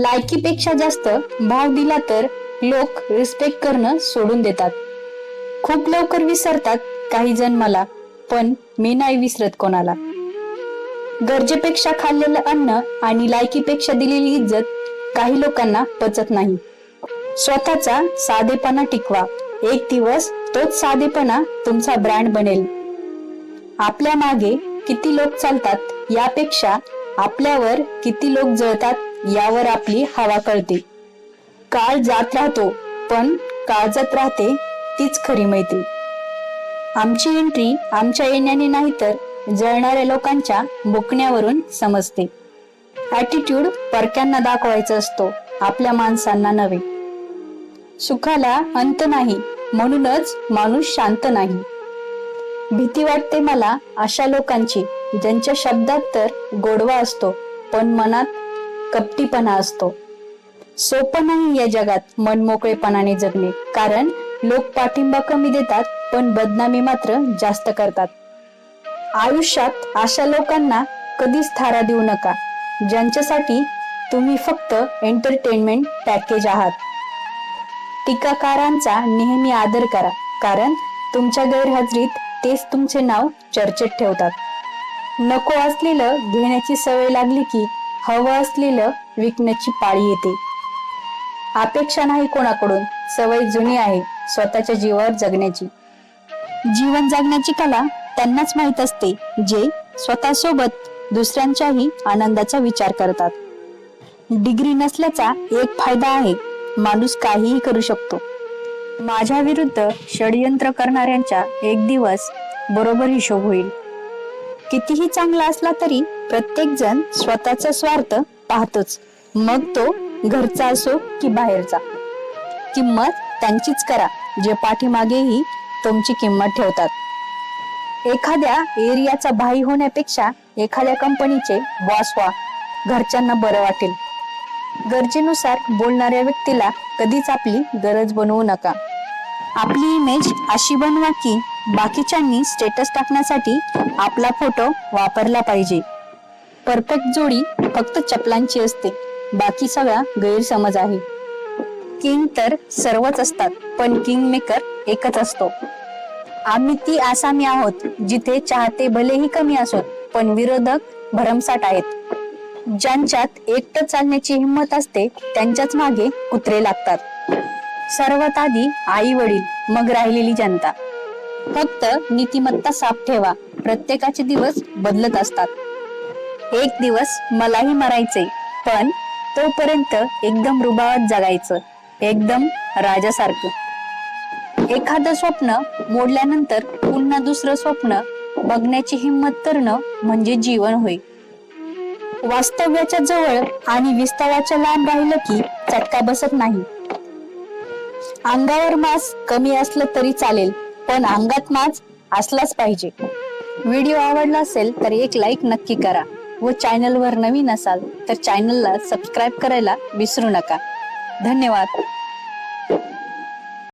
लायकीपेक्षा जास्त भाव दिला तर लोक रिस्पेक्ट करणं सोडून देतात. खूप लवकर विसरतात काही जण मला पण मी नाही विसरत कोणाला. गरजेपेक्षा खाल्लेलं अन्न आणि लायकीपेक्षा दिलेली इज्जत काही लोकांना पचत नाही. स्वतःचा साधेपणा टिकवा. एक दिवस तोच साधेपणा तुमचा ब्रँड बनेल. आपल्या मागे किती लोक चालतात यापेक्षा आपल्यावर किती लोक जळतात यावर आपली हवा कळते. काळ जात राहतो पण काळजात राहते तीच खरी मैत्री. आमची एंट्री आमच्या येण्याने नाही तर जळणाऱ्या लोकांच्या बुकण्यावरून समजते. ॲटिट्यूड परक्यांना दाखवायचा असतो आपल्या माणसांना नव्हे. सुखाला अंत नाही म्हणूनच माणूस शांत नाही. भीती वाटते मला अशा लोकांची ज्यांच्या शब्दात तर गोडवा असतो पण मनात कपटीपणा असतो. सोपं नाही या जगात मनमोकळेपणाने जगणे. कारण लोक पाठिंबा कमी देतात पण बदनामी मात्र जास्त करतात. आयुष्यात अशा लोकांना कधीच थारा देऊ नका ज्यांच्यासाठी तुम्ही फक्त एंटरटेनमेंट पॅकेज आहात. टीकाकारांचा नेहमी आदर करा कारण तुमच्या गैरहजेरीत तेच तुमचे नाव चर्चेत ठेवतात. नको असलेलं घेण्याची सवय लागली की हवं असलेलं विकण्याची पाळी येते. अपेक्षा नाही कोणाकडून. सवय जुनी आहे स्वतःच्या जीवावर जगण्याची. जीवन जगण्याची कला त्यांनाच माहीत असते जे स्वतःसोबत दुसऱ्यांच्याही आनंदाचा विचार करतात. डिग्री नसल्याचा एक फायदा आहे माणूस काहीही करू शकतो. माझ्या विरुद्ध षडयंत्र करणाऱ्यांचा एक दिवस बरोबर हिशोब होईल. कितीही चांगला असला तरी प्रत्येक जण स्वतःचा स्वार्थ पाहतोच. मग तो घरचा असो की बाहेरचा. किंमत त्यांचीच करा. जे पाठीमागेही तुमची किंमत ठेवतात. एखाद्या एरियाचा भाई होण्यापेक्षा एखाद्या कंपनीचे बॉस व्हा. घरच्यांना बरं वाटेल. गरजेनुसार बोलणाऱ्या व्यक्तीला कधीच आपली गरज बनवू नका. आपली इमेज अशी बनवा की बाकीच्यांनी स्टेटस टाकण्यासाठी आपला फोटो वापरला पाहिजे. परफेक्ट जोडी फक्त चपलांची असते. बाकी सगळा गैरसमज आहे. किंग तर सर्वच असतात पण किंग मेकर एकच असतो. आम्ही ती आसामी आहोत जिथे चाहते भलेही कमी असोत पण विरोधक भरमसाट आहेत. ज्यांच्यात एकटं चालण्याची हिंमत असते त्यांच्याच मागे कुत्रे लागतात. सर्वात आधी आई वडील मग राहिलेली जनता. फक्त नीतिमत्ता साफ ठेवा. प्रत्येकाचे दिवस बदलत असतात. एक दिवस मलाही मरायचे पण तोपर्यंत एकदम रुबावात जगायचं. एकदम राजासारखं. एखादं स्वप्न मोडल्यानंतर पुन्हा दुसरं स्वप्न बघण्याची हिंमत करणं म्हणजे जीवन होय. वास्तव्याच्या जवळ आणि विस्ताराच्या लांब राहिलं की चटका बसत नाही. अंगावर मास कमी असलं तरी चालेल पण अंगात मास असलाच पाहिजे. व्हिडिओ आवडला असेल तर एक लाईक नक्की करा व चॅनलवर नवीन असाल तर चॅनलला सबस्क्राईब करायला विसरू नका. धन्यवाद.